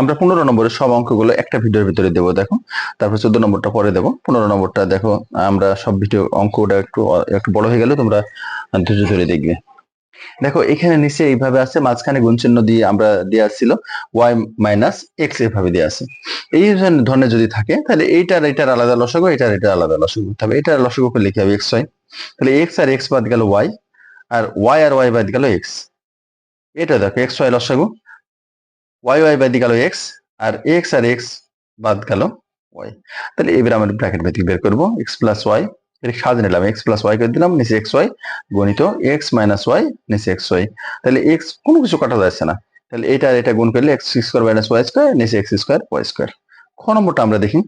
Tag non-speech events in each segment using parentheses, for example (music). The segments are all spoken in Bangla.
আমরা পনেরো নম্বরের সব অঙ্কগুলো একটা ভিডিওর ভিতরে দেবো, দেখো। তারপর চোদ্দ নম্বরটা পরে দেবো। পনেরো নম্বরটা দেখো, আমরা সব ভিডিও অঙ্কটা একটু একটু বড় হয়ে গেলে, তোমরা ধৈর্য ধরে দেখবে। দেখো, এখানে নিচে এইভাবে আছে, মাঝখানে গুণ চিহ্ন দিয়ে আমরা দেওয়া ছিল ওয়াই মাইনাস এক্স এভাবে দেওয়া আছে। এই ধরনের যদি থাকে, তাহলে এইটার এটার আলাদা লসাগু এটার এটার আলাদা লসাগু। তবে এটার লসাগু করে লিখে হবে এক্স ওয়াই তাহলে এক্স আর এক্স বাদ গেল ওয়াই আর ওয়াই আর ওয়াই বাদ গেল এক্স এটা দেখো এক্স ওয়াই লসাগু। ওয়াই ওয়াই বাদ গেল এক্স আর এক্স আর এক্স বাদ গেল ওয়াই তাহলে এবার আমরা ব্র্যাকেট ভিত্তিক বের করব এক্স প্লাস ওয়াই সাজে নিলাম এক্স প্লাস ওয়াই করে দিলাম, নিচে এক্স ওয়াই গণিত এক্স মাইনাস ওয়াই নিচে এক্স ওয়াই তাহলে এক্স কোনো কিছু কাটা যাচ্ছে না। তাহলে এটা আর এটা গুণ করলে x square minus y square নিচে এক্স স্কোয়ার ওয়াই স্কোয়ার খ নম্বরটা আমরা দেখি।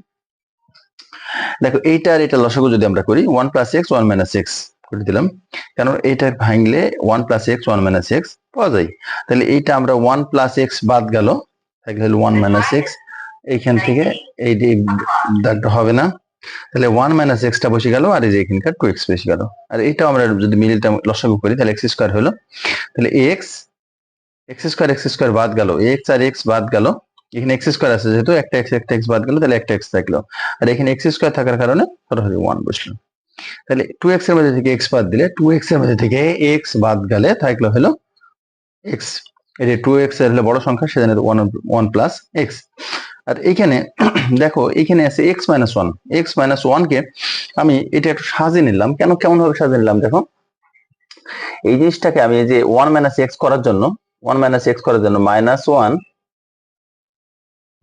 দেখো এইটা আর এটা লসাগু যদি আমরা করি one plus x one minus x করে দিলাম। কেন এইটা ভাঙলে one plus x one minus x পাওয়া যায়। তাহলে এইটা আমরা ওয়ান প্লাস এক্স বাদ গেল, তাহলে হলো ওয়ান মাইনাস এক্স এইখান থেকে এই দাগটা হবে না। তাহলে ওয়ান মাইনাস এক্সটা বসে গেল আর এই যে এখানকার টু এক্স বেশি গেল। আর এইটাও আমরা যদি মিলিটা লসাগু করি, তাহলে এক্স স্কোয়ার হলো। তাহলে x x square x square বাদ গেল। এক্স আর এক্স বাদ গেল। এখানে এক্স স্কোয়ার আছে যেহেতু, একটা এক্স একটা এক্স বাদ গেল, তাহলে একটা এক্স থাকল। আর এখানে এক্স স্কোয়ার থাকার কারণে সরাসরি ওয়ান বসল। তাহলে টু এক্সের মধ্যে থেকে এক্স বাদ দিলে টু এক্সের মধ্যে থেকে এক্স বাদ গেলে থাকল হলো এক্স এই যে টু এক্সের হলো বড় সংখ্যা, সেজন্য ওয়ান ওয়ান প্লাস এক্স আর এখানে (clears throat) দেখো, এখানে আছে x minus one x minus one কে আমি এটা একটু সাজিয়ে নিলাম। কেন কেমন ভাবে সাজিয়ে নিলাম দেখো? এই জিনিসটাকে আমি যে ওয়ান মাইনাস এক্স করার জন্য ওয়ান মাইনাস এক্স করার জন্য minus one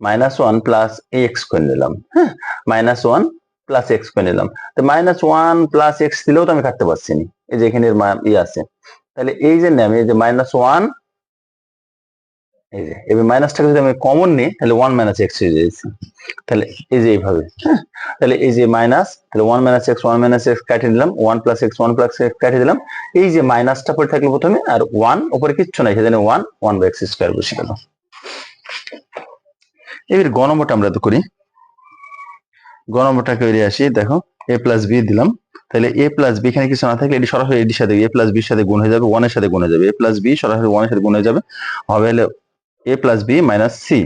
minus one plus x করে নিলাম। হ্যাঁ মাইনাস ওয়ান প্লাস এক্স করে নিলাম। তো মাইনাস ওয়ান প্লাস এক্স দিলেও তো আমি কাটতে পারছি না। এই যে এখানে ইয়ে আছে। তাহলে এই জন্য আমি এই যে মাইনাস ওয়ান এই যে, এবার মাইনাসটাকে যদি আমি কমন নিই, তাহলে ওয়ান মাইনাস এক্স হয়ে যাচ্ছে। তাহলে এই যে এইভাবে হ্যাঁ? তাহলে এই যে মাইনাস তাহলে one minus x one minus x কাটিয়ে দিলাম one plus x one plus x কাটিয়ে দিলাম। এই যে মাইনাসটা পরে থাকল প্রথমে, আর ওয়ান উপরে কিচ্ছু নাই। সেজন্য one one by x square বসে গেল এবার গ নম্বরটা আমরা তো করি। গ নম্বরটা করে আসি, দেখো এ প্লাস বি দিলাম। তাহলে এ প্লাস বি এখানে কিছু না থাকলে এটি সরাসরি এটির সাথে এ প্লাস বির সাথে গুণ হয়ে যাবে ওয়ানের সাথে গুণ হয়ে যাবে। এ প্লাস বি সরাসরি ওয়ানের সাথে গুণ হয়ে যাবে। হবে হলে a plus b minus c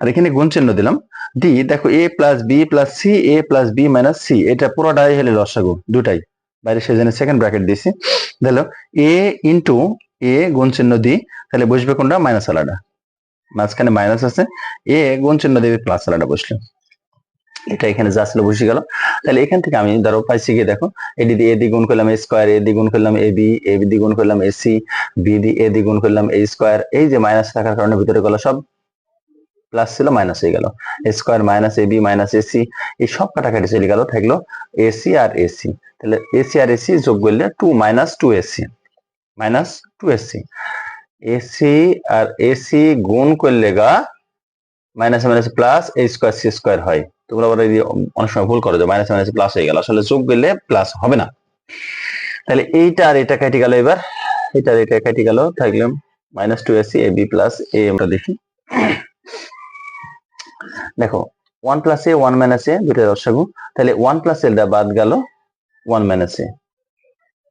আর এখানে গুণ চিহ্ন দিলাম। ডি দেখো a plus b plus c a plus b minus c এটা পুরোটাই হলে লসাগু, দুটাই। বাইরে সেজন্য সেকেন্ড ব্র্যাকেট দিছি দেখো এ ইন্টু এ গুণ চিহ্ন দি তাহলে বসবে কোনটা? মাইনাস আলাদা। মাঝখানে মাইনাস আছে। এ গুণ চিহ্ন দেবে প্লাস আলাদা বসল। এটা এখানে যা ছিল বসে গেল। তাহলে এখান থেকে আমি ধরো পাইছি গিয়ে দেখো এডি দিয়ে এ দ্বিগুণ করলাম এ স্কোয়ার এ দ্বিগুণ করলাম এ বি এ বি দ্বিগুণ করলাম এ সি বি দি এ দ্বিগুণ করলাম এ স্কোয়ার এই যে মাইনাস থাকার কারণে ভিতরে গেল সব প্লাস ছিল মাইনাস হয়ে গেল। Square minus A B minus A C এই সব কাটাকাটি চলে গেল, থাকল এসি আর এসি তাহলে এসি আর এসি যোগ করলে two minus two AC minus two AC AC আর এসি গুণ করলে গা minus minus plus A square C square হয়। তোমরা আবার অনেক সময় ভুল করো যে মাইনাস মাইনাস প্লাস হয়ে গেল। আসলে যোগ করলে প্লাস হবে না। তাহলে এইটা আর এটা কেটে গেল এবার। এটা আর এটা কেটে গেল। থাকলাম minus two a c a b plus a আমরা দেখি। দেখো one plus a one minus a দুটো রসাগু। তাহলে ওয়ান প্লাস এলটা বাদ গেল one minus a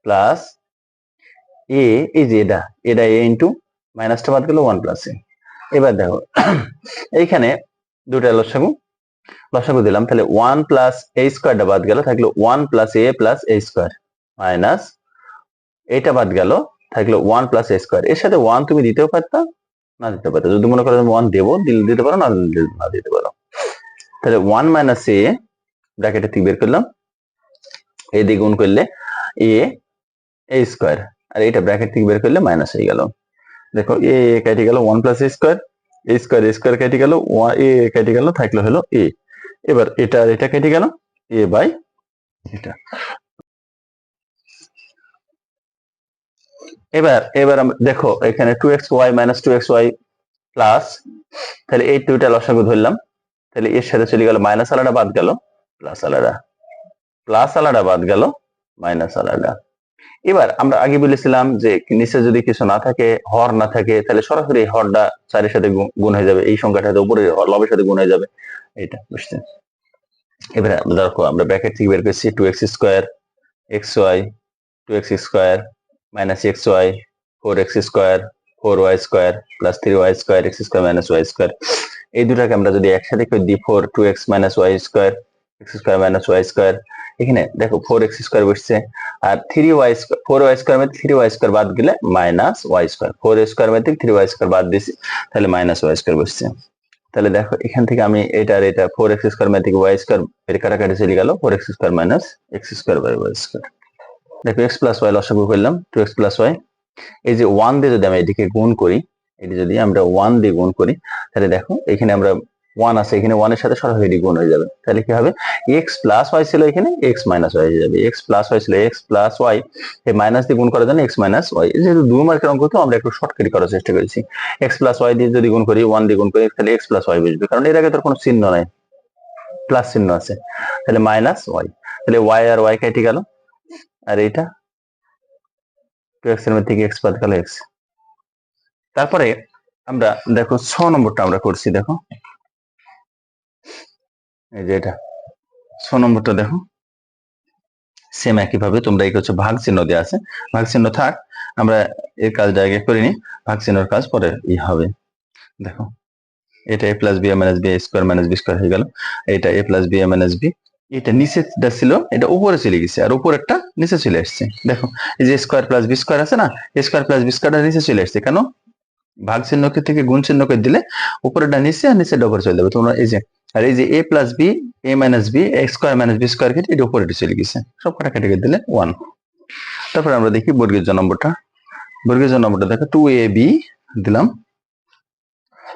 plus a এই যে এটা এটা এ ইন্টু মাইনাসটা বাদ গেল ওয়ান প্লাস এ এবার দেখো, এইখানে দুটা লসাগু লসাগু দিলাম, তাহলে ওয়ান প্লাস এ স্কোয়ারটা বাদ গেল, থাকল one plus a plus a square minus এটা বাদ গেল, থাকল ওয়ান প্লাস এ স্কোয়ার এর সাথে ওয়ান তুমি দিতেও পারতা, না দিতে পারতো। যদি মনে করো ওয়ান দেবো, দিলে দিতে পারো, না না দিতে পারো। তাহলে ওয়ান মাইনাস এ ব্র্যাকেটে ঠিক বের করলাম। এ দিয়ে গুণ করলে এ এ স্কোয়ার আর এটা ব্র্যাকেট থেকে বের করলে মাইনাস হয়ে গেল। দেখো এ কেটে গেল one plus a square a square কেটে গেল এ কেটে গেল, থাকল হলো এ এবার এটা আর এটা কেটে গেল এ বাই এটা এবার এবার দেখো, এখানে two x y minus two x y plus তাহলে এই টুটা লসাগু ধরলাম। তাহলে এর সাথে চলে গেল মাইনাস আলাদা বাদ গেল প্লাস আলাদা। প্লাস আলাদা বাদ গেল মাইনাস আলাদা। এবার আমরা আগে বলেছিলাম যে নিচে যদি কিছু না থাকে, হর না থাকে, তাহলে সরাসরি হরটা চারের সাথে গুণ হয়ে যাবে। এই সংখ্যাটা উপরে লবের সাথে গুণ হয়ে যাবে। এটা বুঝছেন? এবার দেখো, আমরা ব্র্যাকেট থেকে বের করছি two x square x y two x square minus x y four x square four y square plus three y square x square minus y square এই দুটাকে আমরা যদি একসাথে করে দিই four two x minus y square x square minus y square এখানে দেখো ফোর এক্স স্কোয়ার বসছে, আর three y four y square মধ্যে থ্রি ওয়াই স্কোয়ার বাদ গেলে minus y square four square মধ্যে থ্রি ওয়াই বাদ দিছি তাহলে মাইনাস ওয়াই স্কোয়ার বসছে। তাহলে দেখো এখান থেকে আমি এটা আর এটা ফোর এক্স স্কোয়ার মধ্যে ওয়াই স্কোয়ার এর কাটাকাটি চলে গেল four x minus x square by y square দেখো এক্স প্লাস ওয়াই লসাগু করলাম টু এক্স প্লাস ওয়াই এই যে ওয়ান দিয়ে যদি আমি এদিকে গুণ করি, এটি যদি আমরা ওয়ান দিয়ে গুণ করি, তাহলে দেখো এখানে আমরা ওয়ান আছে, এখানে ওয়ানের সাথে সরাসরি গুণ হয়ে যাবে। তাহলে কি হবে? এক্স প্লাস ওয়াই ছিল এখানে এক্স মাইনাস ওয়াই হয়ে যাবে। এক্স প্লাস ওয়াই ছিল এক্স প্লাস ওয়াই এই মাইনাস দিয়ে গুণ করার জন্য এক্স মাইনাস ওয়াই যেহেতু দুই মার্কের অঙ্ক তো, আমরা একটু শর্টকাটি করার চেষ্টা করেছি। এক্স প্লাস ওয়াই দিয়ে যদি গুণ করি ওয়ান দিয়ে গুণ করি, তাহলে এক্স প্লাস ওয়াই বুঝবে। কারণ এর আগে তোর কোনো চিহ্ন নাই। প্লাস চিহ্ন আছে। তাহলে মাইনাস ওয়াই তাহলে ওয়াই আর ওয়াই কেটে গেল। আর এইটা? এক্স থেকে এক্স বাদ গেল? এক্স তারপরে আমরা দেখো, ছ নম্বরটা আমরা করছি, দেখো। এই যে এটা। ছ নম্বরটা দেখো। সেম একই ভাবে তোমরা এই হচ্ছে ভাগ চিহ্ন দেওয়া আছে। ভাগ চিহ্ন থাক, আমরা এর কাজটা আগে করিনি ভাগ চিহ্নর কাজ পরে ই হবে। দেখো, এটা a plus b minus b square minus b square হয়ে গেল। এটা a plus b minus b এটা নিচে ছিল, এটা উপরে চলে গেছে, আর উপরেরটা নিচে চলে আসছে দেখো, এই যে স্কোয়ার প্লাস বি স্কোয়ার আছে না স্কোয়ার প্লাস বি স্কোয়ারটা নিচে চলে আসছে কেন? ভাগ চিহ্নকে থেকে গুণ চিহ্নকে দিলে উপরেটা নিচে আর নিচে ডবর চলে যাবে। তোমরা এই যে আর এই যে a plus b a minus b x square minus b square কেটে এটা উপরে চলে গেছে। সব কটা কেটে দিলে ওয়ান তারপরে আমরা দেখি বর্গের নম্বরটা। বর্গের নম্বরটা দেখো টু এ বি দিলাম।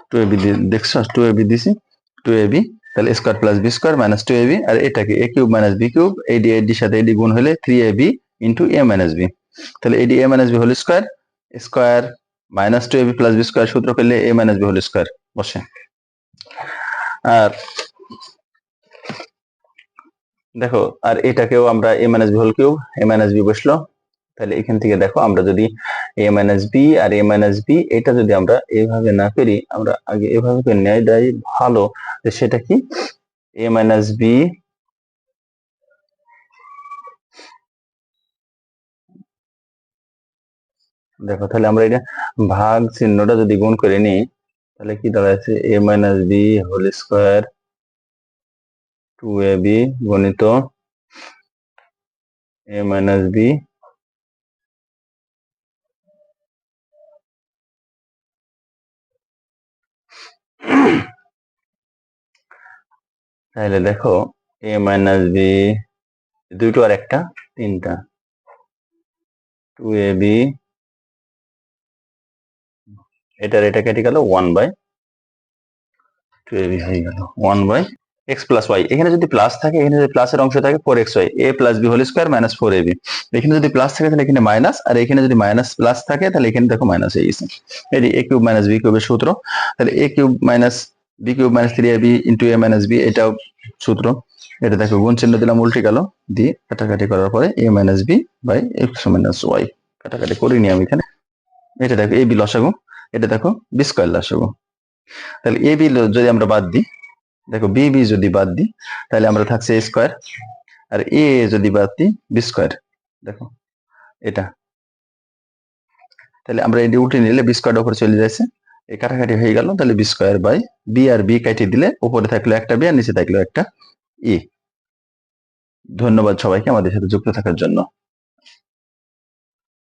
টু এ বি দেখছ? টু এ বি দিছি। টু এ বি তাহলে square plus b square minus two a b আর এটাকে a cube minus b cube এডি এডির সাথে এডি গুণ হলে three a b into a minus b তাহলে এডি a minus b whole square square minus two a b plus b square সূত্র করলে a minus b whole square বসে। আর দেখো, আর এটাকেও আমরা a minus b whole cube a minus b বসল। তাহলে এখান থেকে দেখো, আমরা যদি এম এ মাইনাস বি আর এম এ মাইনাস বি এটা যদি আমরা এভাবে না করি, আমরা আগে এভাবে করে দেয়, ভালো। সেটা কি? এম এ মাইনাস বি দেখো, তাহলে আমরা এটা ভাগ চিহ্নটা যদি গুণ করে নিই তাহলে কি দাঁড়াচ্ছে a minus b whole square two a b গণিত। এ মাইনাস বি তাহলে দেখো এ মাইনাস বি দুটো আর একটা, তিনটা। টু এ বি এটার এটা কেটে গেল ওয়ান বাই টু হয়ে গেল one by x plus y এখানে যদি প্লাস থাকে, এখানে যদি প্লাসের অংশ থাকে four x y a plus b whole square minus four a b এখানে যদি প্লাস থাকে, তাহলে এখানে মাইনাস আর এখানে যদি মাইনাস প্লাস থাকে, তাহলে এখানে দেখো মাইনাস হয়ে গেছে এটি এ কিউব মাইনাস বি কিউবের সূত্র। তাহলে a cube minus b cube minus three a b into a minus b এটাও সূত্র। এটা দেখো, গুণ চিহ্ন দিলাম, উল্টে গেল। দিয়ে কাটাকাটি করার পরে a minus b by x minus y কাটাকাটি করিনি আমি এখানে। এটা দেখো এ বি লসাগু। এটা দেখো বি স্কোয়ার লসাগু তাহলে এ বি যদি আমরা বাদ দিই, দেখো বি বি যদি বাদ দিই, তাহলে আমরা থাকছে এ স্কোয়ার আর এ যদি বাদ দিই বি স্কোয়ার দেখো, এটা। তাহলে আমরা এটি উঠে নিলে বি স্কোয়ার উপরে চলে যাচ্ছে। এই কাটাকাটি হয়ে গেল, তাহলে বি স্কোয়ার বাই বি আর বি কাটিয়ে দিলে উপরে থাকল একটা বি আর নিচে থাকল একটা ই ধন্যবাদ সবাইকে আমাদের সাথে যুক্ত থাকার জন্য।